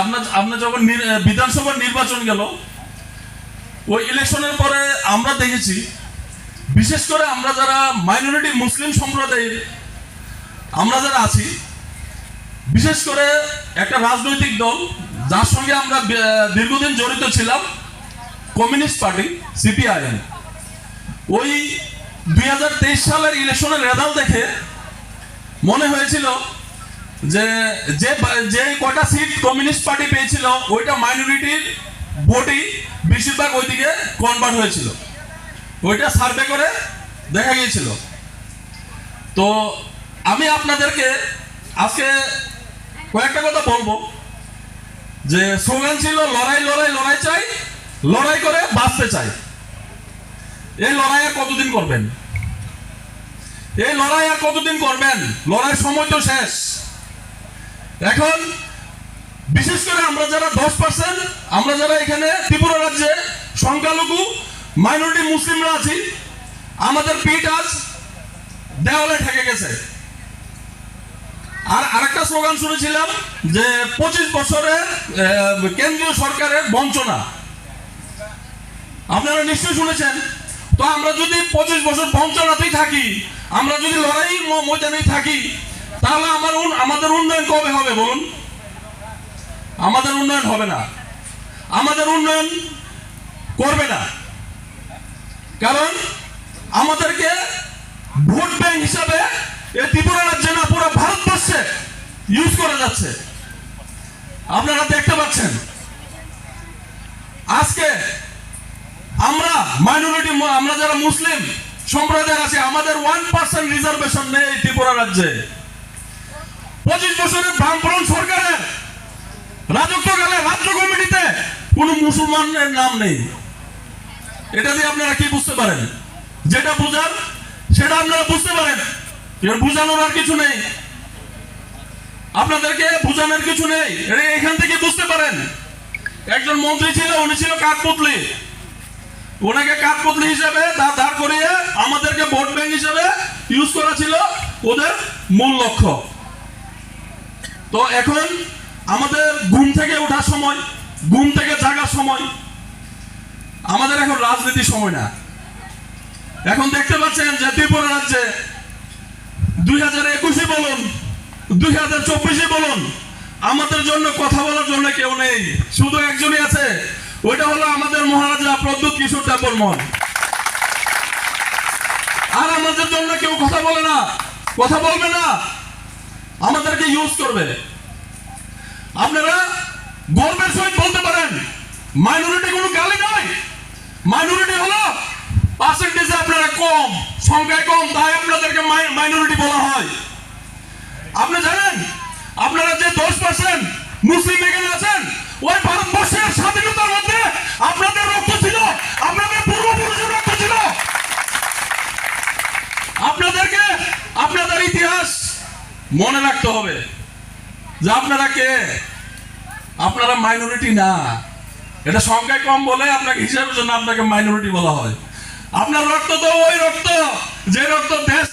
আপনার আপনার যখন বিধানসভার নির্বাচন গেল, ওই ইলেকশনের পরে আমরা দেখেছি, বিশেষ করে আমরা যারা মাইনরিটি মুসলিম সম্প্রদায়ের, আমরা যারা আছি, বিশেষ করে একটা রাজনৈতিক দল, যার সঙ্গে আমরা দীর্ঘদিন জড়িত ছিলাম, কমিউনিস্ট পার্টি, সিপিআইএম। ওই দুই হাজার তেইশ সালের ইলেকশনের রেজাল্ট দেখে মনে হয়েছিল যে যে যে কটা সিট কমিউনিস্ট পার্টি পেয়েছিল, ওইটা মাইনরিটির ভোটই বেশিরভাগ ওইদিকে কনভার্ট হয়েছিল। ওইটা সার্ভে করে দেখা গিয়েছিল। তো আমি আপনাদেরকে আজকে কয়েকটা কথা বলব। যে স্লোগান ছিল, লড়াই লড়াই লড়াই চাই, লড়াই করে বাঁচতে চাই। এই লড়াই আর কতদিন করবেন? এই লড়াই আর কতদিন করবেন? লড়াই সময় তো শেষ। এখন, বিশেষ করে আমরা যারা দশ পার্সেন্ট আমরা যারা এখানে ত্রিপুরা রাজ্যে সংখ্যালঘু মাইনরিটি মুসলিমরা আছি, আমাদের পিঠ আজ দেওয়ালে ঠেকে গেছে। আর আরেকটা স্লোগান শুনেছিলাম যে পঁচিশ বছরের কেন্দ্রীয় সরকারের বঞ্চনা। আপনারা নিশ্চয়ই শুনেছেন। তো আমরা যদি পঁচিশ বছর বঞ্চনাতেই থাকি, আমরা যদি লড়াই ময়দানেই থাকি তাহলে আমার আমাদের উন্নয়ন কবে হবে বলুন? আমাদের উন্নয়ন হবে না। আমাদের উন্নয়ন করবে না। কারণ আমাদেরকে ভোট ব্যাংক হিসাবে এই ত্রিপুরা রাজ্যে না, পুরো ভারতবর্ষে ইউজ করা যাচ্ছে। আপনারা দেখতে পাচ্ছেন। আজকে আমরা মাইনরিটি আমরা যারা মুসলিম সম্প্রদায় আছে, আমাদের ওয়ান পার্সেন্ট রিজার্ভেশন নেই ত্রিপুরা রাজ্যে। পঁচিশ বছরের বামফ্রন্ট সরকারের রাজত্বকালে রাজ্য কমিটিতে কোনো মুসলমানের নাম নেই। এটা দিয়ে আপনারা কি বুঝতে পারেন? যেটা বুঝান সেটা আপনারা বুঝতে পারেন। বুঝানোর আর কিছু নেই। আপনাদেরকে বুঝানোর কিছু নেই। এটা এখান থেকে বুঝতে পারেন। একজন মন্ত্রী ছিল, উনি ছিল কাঠপুতলি। ওনাকে কাঠপুতলি হিসেবে দাঁড় দাঁড় করিয়ে আমাদেরকে ভোট ব্যাংক হিসেবে ইউজ করা ছিল ওদের মূল লক্ষ্য। তো এখন আমাদের ঘুম থেকে ওঠার সময়, ঘুম থেকে জাগার সময়। আমাদের এখন রাজনীতির সময় না। এখন দেখতে পাচ্ছেন যে ত্রিপুরা রাজ্যে দুই হাজার একুশে বলুন, দুই হাজার চব্বিশে বলুন, আমাদের জন্য কথা বলার জন্য কেউ নেই। শুধু একজনই আছে। ওইটা হলো আমাদের মহারাজা প্রদ্যুৎ কিশোর দেববর্মন আর আমাদের জন্য কেউ কথা বলে না। কথা বলবে না। আমাদেরকে ইউজ করবে আপনারা গর্বের সহিত বলতে পারেন মাইনরিটি কোনো গালি নয়। মাইনরিটি হলো পার্সেন্টেজে আপনারা কম, সংখ্যায় কম, তাই আপনাদেরকে মাইনরিটি বলা হয়। আপনি জানেন, আপনারা যে দশ পার্সেন্ট মুসলিম এখানে মনে রাখতে হবে যে আপনারা কে? আপনারা মাইনরিটি না। এটা সংখ্যায় কম বলে আপনাকে হিসাবের জন্য আপনাকে মাইনরিটি বলা হয়। আপনার রক্ত তো ওই রক্ত। যে রক্ত দেশ